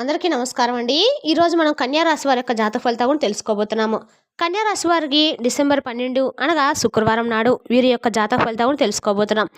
అందరికీ నమస్కారం అండి. ఈరోజు మనం కన్యా రాశి వారి యొక్క జాతక ఫలితాలు కూడా తెలుసుకోబోతున్నాము. కన్యా రాశి వారికి డిసెంబర్ పన్నెండు అనగా శుక్రవారం నాడు వీరి యొక్క జాతక ఫలితాలు కూడా తెలుసుకోబోతున్నాం.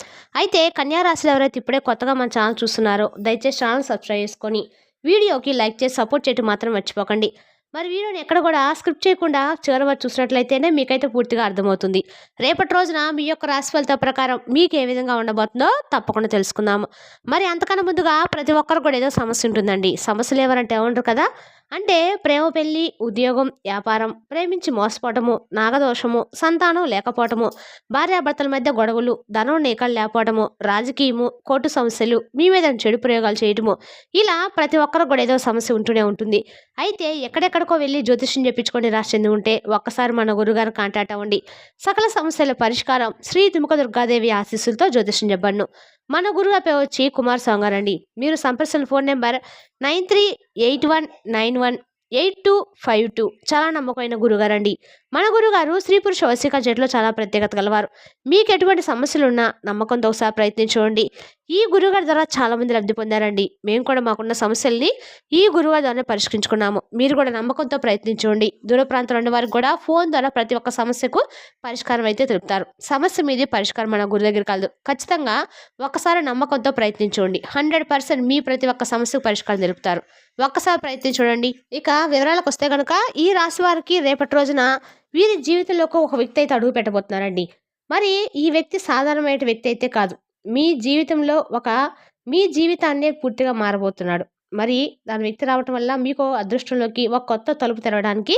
అయితే కన్యా రాశిలో ఎవరైతే ఇప్పుడే కొత్తగా మన ఛానల్ చూస్తున్నారో దయచేసి ఛానల్ సబ్స్క్రైబ్ చేసుకొని వీడియోకి లైక్ చేసి సపోర్ట్ చేయటం మాత్రం మర్చిపోకండి. మరి వీడియోని ఎక్కడ కూడా స్క్రిప్ట్ చేయకుండా చివరి వరకు చూసినట్లయితేనే మీకైతే పూర్తిగా అర్థమవుతుంది. రేపటి రోజున మీ యొక్క రాశి ఫలితాల ప్రకారం మీకు ఏ విధంగా ఉండబోతుందో తప్పకుండా తెలుసుకుందాము. మరి అంతకన్నా ముందుగా ప్రతి ఒక్కరు కూడా ఏదో సమస్య ఉంటుందండి. సమస్యలు ఎవరంటే ఏమంటారు కదా అంటే ప్రేమ పెళ్ళి ఉద్యోగం వ్యాపారం ప్రేమించి మోసపోవటము నాగదోషము సంతానం లేకపోవటము భార్యాభర్తల మధ్య గొడవలు ధనం నీకలు లేకపోవటము రాజకీయము కోర్టు సమస్యలు మీ మీద చెడు ప్రయోగాలు చేయటము ఇలా ప్రతి ఒక్కరు కూడా ఏదో సమస్య ఉంటూనే ఉంటుంది. అయితే ఎక్కడెక్కడికో వెళ్ళి జ్యోతిష్యం చెప్పించుకొని రాసింది ఉంటే ఒక్కసారి మన గురుగారు కాంటాక్ట్ అవ్వండి. సకల సమస్యల పరిష్కారం శ్రీ దుముఖ దుర్గాదేవి ఆశీస్సులతో జ్యోతిష్యం చెప్పండి మన గురువు పేరు వచ్చి కుమార్ సాంగారండి మీరు సంప్రదించిన phone number nine three eight one nine one eight two five two చాలా నమ్మకమైన గురుగారండి మన గురుగారు స్త్రీ పురుష వశీక జట్లో చాలా ప్రత్యేకత గలవారు. మీకు ఎటువంటి సమస్యలు ఉన్నా నమ్మకంతో ఒకసారి ప్రయత్నించుకోండి ఈ గురుగారి ద్వారా చాలామంది లబ్ధి పొందారండి. మేము కూడా మాకున్న సమస్యల్ని ఈ గురువారి ద్వారా పరిష్కరించుకున్నాము. మీరు కూడా నమ్మకంతో ప్రయత్నించండి దూర ప్రాంతంలో ఉన్న వారికి కూడా ఫోన్ ద్వారా ప్రతి ఒక్క సమస్యకు పరిష్కారం అయితే తెలుపుతారు. సమస్య మీది పరిష్కారం మన గురు దగ్గర కాదు. ఖచ్చితంగా ఒక్కసారి నమ్మకంతో ప్రయత్నించండి హండ్రెడ్ పర్సెంట్ మీ ప్రతి ఒక్క సమస్యకు పరిష్కారం తెలుపుతారు. ఒక్కసారి ప్రయత్నం ఇక వివరాలకు వస్తే కనుక ఈ రాశి వారికి రేపటి రోజున వీరి జీవితంలోకి ఒక వ్యక్తి అయితే అడుగు పెట్టబోతున్నారండి. మరి ఈ వ్యక్తి సాధారణమైన వ్యక్తి అయితే కాదు. మీ జీవితంలో ఒక మీ జీవితాన్నే పూర్తిగా మారబోతున్నాడు. మరి దాని వ్యక్తి రావటం వల్ల మీకు అదృష్టంలోకి ఒక కొత్త తలుపు తెరవడానికి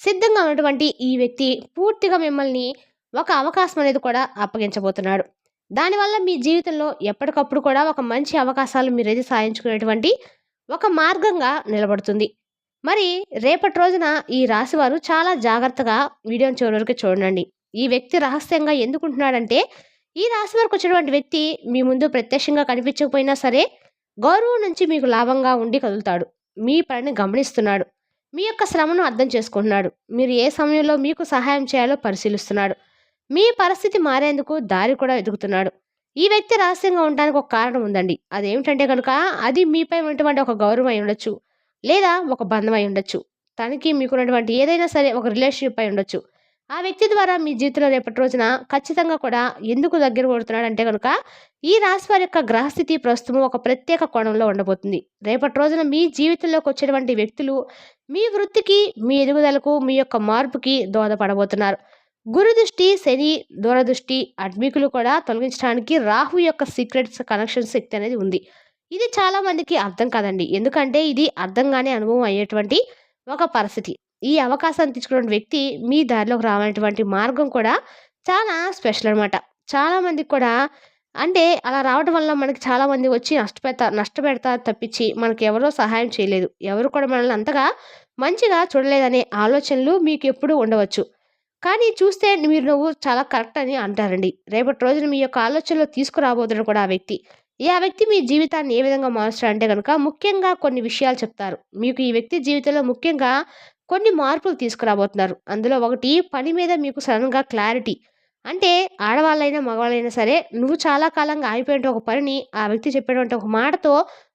సిద్ధంగా ఉన్నటువంటి ఈ వ్యక్తి పూర్తిగా మిమ్మల్ని ఒక అవకాశం అనేది కూడా అప్పగించబోతున్నాడు. దానివల్ల మీ జీవితంలో ఎప్పటికప్పుడు కూడా ఒక మంచి అవకాశాలు మీరైతే సాధించుకునేటువంటి ఒక మార్గంగా నిలబడుతుంది. మరి రేపటి రోజున ఈ రాశివారు చాలా జాగ్రత్తగా వీడియోని చివరి వరకు చూడండి. ఈ వ్యక్తి రహస్యంగా ఎందుకుంటున్నాడంటే ఈ రాశి వారికి వచ్చినటువంటి వ్యక్తి మీ ముందు ప్రత్యక్షంగా కనిపించకపోయినా సరే గౌరవం నుంచి మీకు లాభంగా ఉండి కదులుతాడు. మీ పనిని గమనిస్తున్నాడు. మీ యొక్క శ్రమను అర్థం చేసుకుంటున్నాడు. మీరు ఏ సమయంలో మీకు సహాయం చేయాలో పరిశీలిస్తున్నాడు. మీ పరిస్థితి మారేందుకు దారి కూడా వెతుకుతున్నాడు. ఈ వ్యక్తి రహస్యంగా ఉండడానికి ఒక కారణం ఉందండి. అదేమిటంటే కనుక అది మీపై ఉన్నటువంటి ఒక గౌరవం అయి ఉండొచ్చు. లేదా ఒక బంధం అయి ఉండొచ్చు. తనకి మీకున్నటువంటి ఏదైనా సరే ఒక రిలేషన్షిప్ అయి ఉండొచ్చు. ఆ వ్యక్తి ద్వారా మీ జీవితంలో రేపటి రోజున ఖచ్చితంగా కూడా ఎందుకు దగ్గర కొడుతున్నాడు అంటే కనుక ఈ రాశి వారి యొక్క గ్రహస్థితి ప్రస్తుతం ఒక ప్రత్యేక కోణంలో ఉండబోతుంది. రేపటి రోజున మీ జీవితంలోకి వచ్చేటువంటి వ్యక్తులు మీ వృత్తికి మీ ఎదుగుదలకు మీ యొక్క మార్పుకి దోహదపడబోతున్నారు. గురు దృష్టి శని దూరదృష్టి అడ్మికులు కూడా తొలగించడానికి రాహు యొక్క సీక్రెట్స్ కనెక్షన్ శక్తి అనేది ఉంది. ఇది చాలా మందికి అర్థం కాదండి. ఎందుకంటే ఇది అర్థంగానే అనుభవం అయ్యేటువంటి ఒక పరిస్థితి. ఈ అవకాశాన్ని తీసుకున్న వ్యక్తి మీ దారిలోకి రావాలనేటువంటి మార్గం కూడా చాలా స్పెషల్ అనమాట చాలా మందికి కూడా అంటే అలా రావడం వల్ల మనకి చాలా మంది వచ్చి నష్టపెడతారు నష్టపెడతారు తప్పించి మనకి ఎవరో సహాయం చేయలేదు. ఎవరు కూడా మనల్ని అంతగా మంచిగా చూడలేదనే ఆలోచనలు మీకు ఎప్పుడూ ఉండవచ్చు. కానీ చూస్తే మీరు నువ్వు చాలా కరెక్ట్ అని అంటారండి. రేపటి రోజున మీ యొక్క ఆలోచనలో తీసుకురాబోతున్నాడు కూడా ఆ వ్యక్తి. ఈ ఆ వ్యక్తి మీ జీవితాన్ని ఏ విధంగా మారుస్తారంటే కనుక ముఖ్యంగా కొన్ని విషయాలు చెప్తారు. మీకు ఈ వ్యక్తి జీవితంలో ముఖ్యంగా కొన్ని మార్పులు తీసుకురాబోతున్నారు. అందులో ఒకటి పని మీద మీకు సడన్గా క్లారిటీ. అంటే ఆడవాళ్ళైనా మగవాళ్ళైనా సరే నువ్వు చాలా కాలంగా ఆగిపోయిన ఒక పనిని ఆ వ్యక్తి చెప్పేటువంటి ఒక మాటతో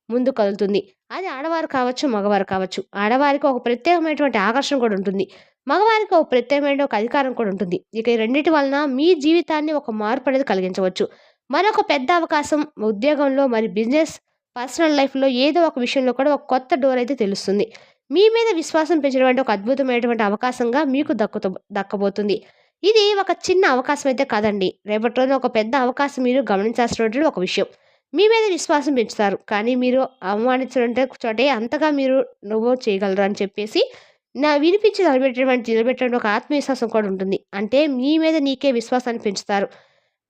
ముందు కదులుతుంది. అది ఆడవారు కావచ్చు మగవారు కావచ్చు. ఆడవారికి ఒక ప్రత్యేకమైనటువంటి ఆకర్షణ కూడా ఉంటుంది. మగవారికి ఒక ప్రత్యేకమైన ఒక అధికారం కూడా ఉంటుంది. ఇక ఈ రెండింటి వలన మీ జీవితాన్ని ఒక మార్పు అనేది కలిగించవచ్చు. మరొక పెద్ద అవకాశం ఉద్యోగంలో మరి బిజినెస్ పర్సనల్ లైఫ్లో ఏదో ఒక విషయంలో కూడా ఒక కొత్త డోర్ అయితే తెలుస్తుంది. మీ మీద విశ్వాసం పెంచినటువంటి ఒక అద్భుతమైనటువంటి అవకాశంగా మీకు దక్కుతో దక్కబోతుంది. ఇది ఒక చిన్న అవకాశం అయితే కాదండి. రేపటి రోజున ఒక పెద్ద అవకాశం మీరు గమనించాల్సినటువంటి ఒక విషయం. మీ మీద విశ్వాసం పెంచుతారు. కానీ మీరు అవమానించడంటే చోటే అంతగా మీరు నువ్వు చేయగలరు అని చెప్పేసి నా వినిపించి నిలబెట్టేటువంటి నిలబెట్టడం ఒక ఆత్మవిశ్వాసం కూడా ఉంటుంది. అంటే మీ మీద నీకే విశ్వాసాన్ని పెంచుతారు.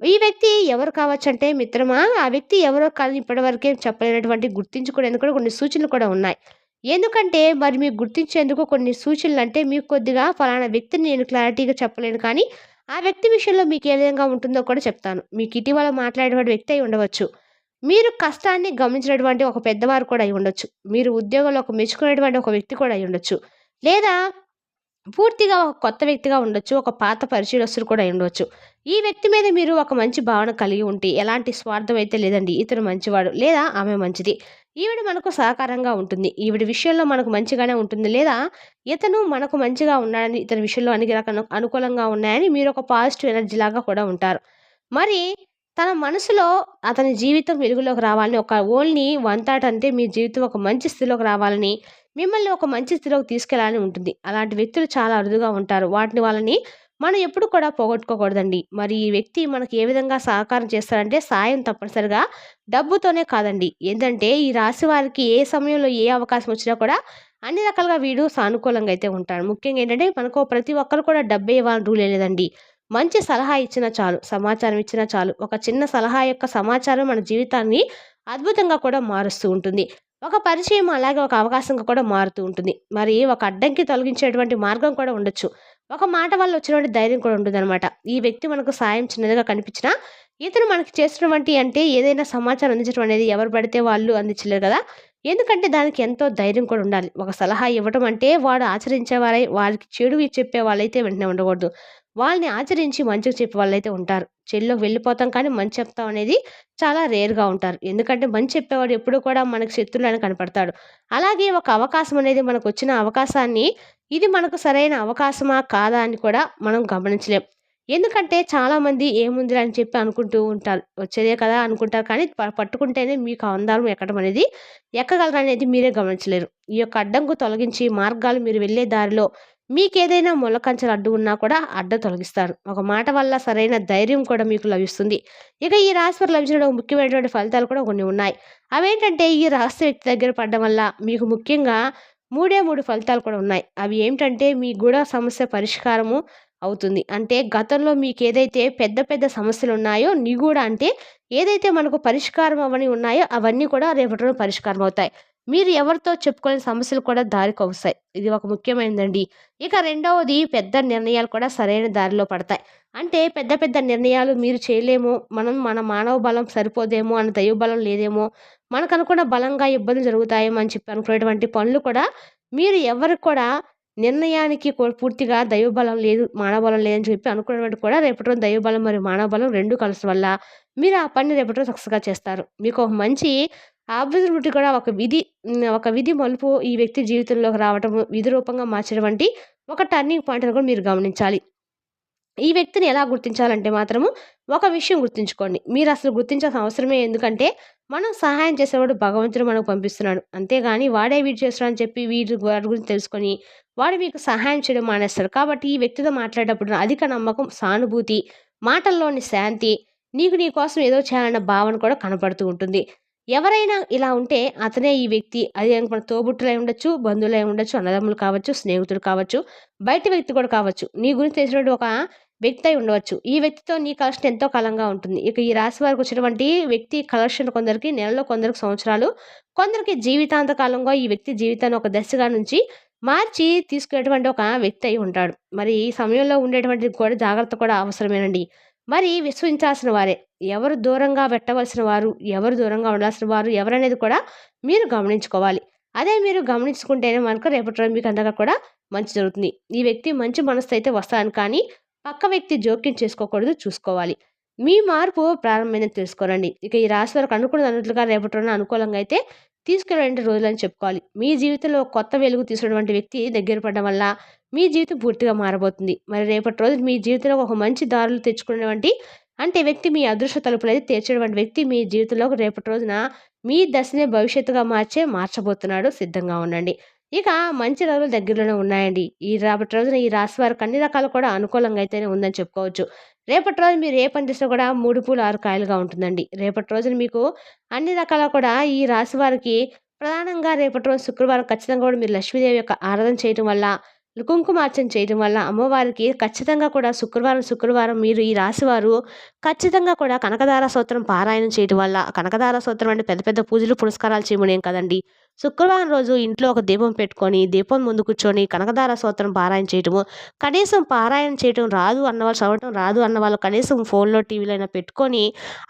ఈ వ్యక్తి ఎవరు కావచ్చు అంటే మిత్రమా? ఆ వ్యక్తి ఎవరో కానీ ఇప్పటివరకే చెప్పలేనటువంటి గుర్తించుకునేందుకు కూడా కొన్ని సూచనలు కూడా ఉన్నాయి. ఎందుకంటే మరి మీకు గుర్తించేందుకు కొన్ని సూచనలు అంటే మీకు కొద్దిగా ఫలానా వ్యక్తిని నేను క్లారిటీగా చెప్పలేను కానీ ఆ వ్యక్తి విషయంలో మీకు ఏ విధంగా ఉంటుందో కూడా చెప్తాను. మీకు ఇటీవల మాట్లాడేటువంటి వ్యక్తి అయి ఉండవచ్చు. మీరు కష్టాన్ని గమనించినటువంటి ఒక పెద్దవారు కూడా అయి ఉండొచ్చు. మీరు ఉద్యోగంలో ఒక మెచ్చుకునేటువంటి ఒక వ్యక్తి కూడా అయి ఉండొచ్చు. లేదా పూర్తిగా ఒక కొత్త వ్యక్తిగా ఉండొచ్చు. ఒక పాత పరిచయస్తుడు కూడా ఉండవచ్చు ఈ వ్యక్తి మీద మీరు ఒక మంచి భావన కలిగి ఉంటే ఎలాంటి స్వార్థం అయితే లేదండి. ఇతను మంచివాడు లేదా ఆమె మంచిది. ఈవిడ మనకు సహకారంగా ఉంటుంది. ఈవిడ విషయంలో మనకు మంచిగానే ఉంటుంది. లేదా ఇతను మనకు మంచిగా ఉన్నాడని ఇతని విషయంలో అన్ని రకాల అనుకూలంగా ఉన్నాయని మీరు ఒక పాజిటివ్ ఎనర్జీ లాగా కూడా ఉంటారు. మరి తన మనసులో అతని జీవితం వెలుగులోకి రావాలని ఒక ఓన్లీ వన్ థాట్ అంటే మీ జీవితం ఒక మంచి స్థితిలోకి రావాలని, మిమ్మల్ని ఒక మంచి స్థితిలోకి తీసుకెళ్ళాలని ఉంటుంది. అలాంటి వ్యక్తులు చాలా అరుదుగా ఉంటారు. వాటిని వాళ్ళని మనం ఎప్పుడు కూడా పోగొట్టుకోకూడదండి. మరి ఈ వ్యక్తి మనకి ఏ విధంగా సహకారం చేస్తారంటే సాయం తప్పనిసరిగా డబ్బుతోనే కాదండి. ఏంటంటే ఈ రాశి వారికి ఏ సమయంలో ఏ అవకాశం వచ్చినా కూడా అన్ని రకాలుగా వీడు సానుకూలంగా అయితే ఉంటాడు. ముఖ్యంగా ఏంటంటే మనకు ప్రతి ఒక్కరు కూడా డబ్బే ఇవ్వాలని రూల్ లేదండి. మంచి సలహా ఇచ్చినా చాలు, సమాచారం ఇచ్చినా చాలు. ఒక చిన్న సలహా యొక్క సమాచారం మన జీవితాన్ని అద్భుతంగా కూడా మారుస్తూ ఉంటుంది. ఒక పరిచయం అలాగే ఒక అవకాశంగా కూడా మారుతూ ఉంటుంది. మరి ఒక అడ్డంకి తొలగించేటువంటి మార్గం కూడా ఉండొచ్చు. ఒక మాట వల్ల వచ్చినటువంటి ధైర్యం కూడా ఉంటుందన్నమాట ఈ వ్యక్తి మనకు సాయం చిన్నదిగా కనిపించినా, ఇతను మనకి చేసినటువంటి అంటే ఏదైనా సమాచారం అందించడం అనేది ఎవరు పడితే వాళ్ళు అందించలేరు కదా! ఎందుకంటే దానికి ఎంతో ధైర్యం కూడా ఉండాలి. ఒక సలహా ఇవ్వటం అంటే వాడు ఆచరించేవారై వారికి చెడు చెప్పే వాళ్ళైతే వెంటనే ఉండకూడదు. వాళ్ళని ఆచరించి మంచిగా చెప్పే వాళ్ళైతే ఉంటారు. చెడులోకి వెళ్ళిపోతాం కానీ మంచి చెప్తాం అనేది చాలా రేర్‌గా ఉంటారు. ఎందుకంటే మంచి చెప్పేవాడు ఎప్పుడూ కూడా మనకు శత్రులను కనపడతాడు. అలాగే ఒక అవకాశం అనేది మనకు వచ్చిన అవకాశాన్ని ఇది మనకు సరైన అవకాశమా? కాదా? అని కూడా మనం గమనించలేం. ఎందుకంటే చాలామంది ఏముంది అని చెప్పి అనుకుంటూ ఉంటారు. వచ్చేదే కదా అనుకుంటారు. కానీ పట్టుకుంటేనే మీకు ఆ అందారం ఎక్కడం అనేది ఎక్కగలరనేది మీరే గమనించలేరు. ఈ యొక్క అడ్డంకు తొలగించి మార్గాలు మీరు వెళ్ళే దారిలో మీకేదైనా ముళ్ళకంచెలు అడ్డు ఉన్నా కూడా అడ్డు తొలగిస్తారు. ఒక మాట వల్ల సరైన ధైర్యం కూడా మీకు లభిస్తుంది. ఇక ఈ రాశి లభించడం ముఖ్యమైనటువంటి ఫలితాలు కూడా కొన్ని ఉన్నాయి. అవేంటంటే ఈ రహస్య వ్యక్తి దగ్గర పడడం వల్ల మీకు ముఖ్యంగా మూడే మూడు ఫలితాలు కూడా ఉన్నాయి. అవి ఏమిటంటే మీ గూఢ సమస్య పరిష్కారము అవుతుంది. అంటే గతంలో మీకు ఏదైతే పెద్ద పెద్ద సమస్యలు సమస్యలున్నాయో నిగూఢ అంటే ఏదైతే మనకు పరిష్కారం అవన్నీ ఉన్నాయో అవన్నీ కూడా రేపటి రోజు పరిష్కారం అవుతాయి. మీరు ఎవరితో చెప్పుకునే సమస్యలు కూడా దారికి వస్తాయి ఇది ఒక ముఖ్యమైనదండి. ఇక రెండవది పెద్ద నిర్ణయాలు కూడా సరైన దారిలో పడతాయి. అంటే పెద్ద పెద్ద నిర్ణయాలు మీరు చేయలేము. మనం మన మానవ బలం సరిపోదేమో, అన్న దైవ బలం లేదేమో, మనకనుకున్న బలంగా ఇబ్బందులు జరుగుతాయేమో అని చెప్పి అనుకునేటువంటి పనులు కూడా మీరు ఎవరికి కూడా నిర్ణయానికి పూర్తిగా దైవ బలం లేదు, మానవ బలం లేదని చెప్పి అనుకున్నటువంటి కూడా రేపటి రోజున దైవ బలం మరియు మానవ బలం 2 వల్ల మీరు ఆ పని రేపటి రోజు సక్సెస్‌గా చేస్తారు. మీకు ఒక మంచి ఆపర్చునిటీ కూడా ఒక విధి ఒక విధి మలుపు ఈ వ్యక్తి జీవితంలోకి రావటం విధి రూపంగా మార్చడం వంటి ఒక టర్నింగ్ పాయింట్ కూడా మీరు గమనించాలి. ఈ వ్యక్తిని ఎలా గుర్తించాలంటే మాత్రము ఒక విషయం గుర్తుంచుకోండి. మీరు అసలు గుర్తించాల్సిన అవసరమే ఎందుకంటే మనం సహాయం చేసేవాడు భగవంతుడు మనకు పంపిస్తున్నాడు. అంతేగాని వాడే వీడు చేస్తున్నాడని చెప్పి వీడి వాడి గురించి తెలుసుకొని వాడు మీకు సహాయం చేయడం మానేస్తాడు. కాబట్టి ఈ వ్యక్తితో మాట్లాడేటప్పుడు అధిక నమ్మకం, సానుభూతి, మాటల్లోని శాంతి, నీకు నీ కోసం ఏదో చేయాలన్న భావన కూడా కనపడుతూ ఉంటుంది. ఎవరైనా ఇలా ఉంటే అతనే ఈ వ్యక్తి. అది మన తోబుట్టులై ఉండొచ్చు, బంధువులై ఉండొచ్చు, అన్నదమ్ములు కావచ్చు, స్నేహితుడు కావచ్చు, బయట వ్యక్తి కూడా కావచ్చు. నీ గురించి తెలిసినటువంటి ఒక వ్యక్తి అయి ఉండవచ్చు. ఈ వ్యక్తితో నీ కలెక్షన్ ఎంతో కాలంగా ఉంటుంది. ఇక ఈ రాశి వారికి వచ్చినటువంటి వ్యక్తి కలెక్షన్ కొందరికి నెలలో, కొందరికి సంవత్సరాలు, కొందరికి జీవితాంత కాలంగా ఈ వ్యక్తి జీవితాన్ని ఒక దశగా నుంచి మార్చి తీసుకునేటువంటి ఒక వ్యక్తి అయి ఉంటాడు. మరి ఈ సమయంలో ఉండేటువంటి కూడా జాగ్రత్త కూడా అవసరమేనండి. మరి విశ్వసించాల్సిన వారే. ఎవరు దూరంగా పెట్టవలసిన వారు, ఎవరు దూరంగా ఉండాల్సిన వారు ఎవరనేది కూడా మీరు గమనించుకోవాలి. అదే మీరు గమనించుకుంటేనే మనకు రేపటి మీకు అంతగా కూడా మంచి జరుగుతుంది. ఈ వ్యక్తి మంచి మనస్సు అయితే వస్తాను కానీ పక్క వ్యక్తి జోక్యం చేసుకోకూడదు చూసుకోవాలి. మీ మార్పు ప్రారంభమైందని తెలుసుకోనండి. ఇక ఈ రాశి వారికి అనుకున్నది అన్నట్లుగా రేపటి రోజున అనుకూలంగా అయితే తీసుకెళ్ళేటువంటి రోజులని చెప్పుకోవాలి. మీ జీవితంలో కొత్త వెలుగు తీసుకున్నటువంటి వ్యక్తి దగ్గర పడడం వల్ల మీ జీవితం పూర్తిగా మారబోతుంది. మరి రేపటి రోజు మీ జీవితంలో ఒక మంచి దారులు తెచ్చుకునేటువంటి అంటే వ్యక్తి మీ అదృష్ట తలుపులు అయితే తెరిచేటువంటి వ్యక్తి మీ జీవితంలో రేపటి రోజున మీ దశనే భవిష్యత్తుగా మార్చే మార్చబోతున్నాడు. సిద్ధంగా ఉండండి. ఇక మంచి రోజులు దగ్గరలోనే ఉన్నాయండి. ఈ రేపటి రోజున ఈ రాశి వారికి అన్ని రకాలు కూడా అనుకూలంగా అయితేనే ఉందని చెప్పుకోవచ్చు. రేపటి రోజు మీరు ఏ పని చేసినా కూడా మూడు పూలు ఆరు కాయలుగా ఉంటుందండి. రేపటి రోజున మీకు అన్ని రకాల కూడా ఈ రాశి వారికి ప్రధానంగా రేపటి రోజు శుక్రవారం ఖచ్చితంగా కూడా మీరు లక్ష్మీదేవి యొక్క ఆరాధన చేయటం వల్ల, కుంకుమార్చన చేయటం వల్ల అమ్మవారికి ఖచ్చితంగా కూడా శుక్రవారం, శుక్రవారం మీరు ఈ రాశివారు ఖచ్చితంగా కూడా కనకదార సూత్రం పారాయణం చేయటం వల్ల కనకదార సూత్రం అంటే పెద్ద పెద్ద పూజలు, పురస్కారాలు చేయమనేం కదండీ. శుక్రవారం రోజు ఇంట్లో ఒక దీపం పెట్టుకొని, దీపం ముందు కూర్చొని కనకదార సూత్రం పారాయణ చేయటము, కనీసం పారాయణ చేయటం రాదు అన్నవాళ్ళు, చదవటం రాదు అన్నవాళ్ళు కనీసం ఫోన్‌లో, టీవీలో అయినా పెట్టుకొని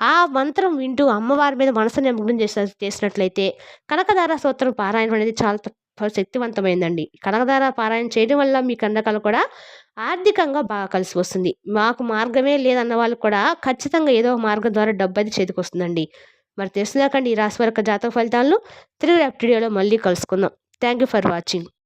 ఆ మంత్రం వింటూ అమ్మవారి మీద మనసు నిమగ్నం చేసినట్లయితే కనకదార సూత్రం పారాయణం అనేది చాలా శక్తివంతమైందండి. కనకధార పారాయణ చేయడం వల్ల మీ కండకాలు కూడా ఆర్థికంగా బాగా కలిసి వస్తుంది. మాకు మార్గమే లేదన్న వాళ్ళు కూడా ఖచ్చితంగా ఏదో ఒక మార్గం ద్వారా డబ్బు అది చేతికి వస్తుందండి. మరి తెలుసుదాకండి ఈ రాశి వారి జాతక ఫలితాలను తిరిగి రేపటి వీడియోలో మళ్ళీ కలుసుకుందాం. Thank you for watching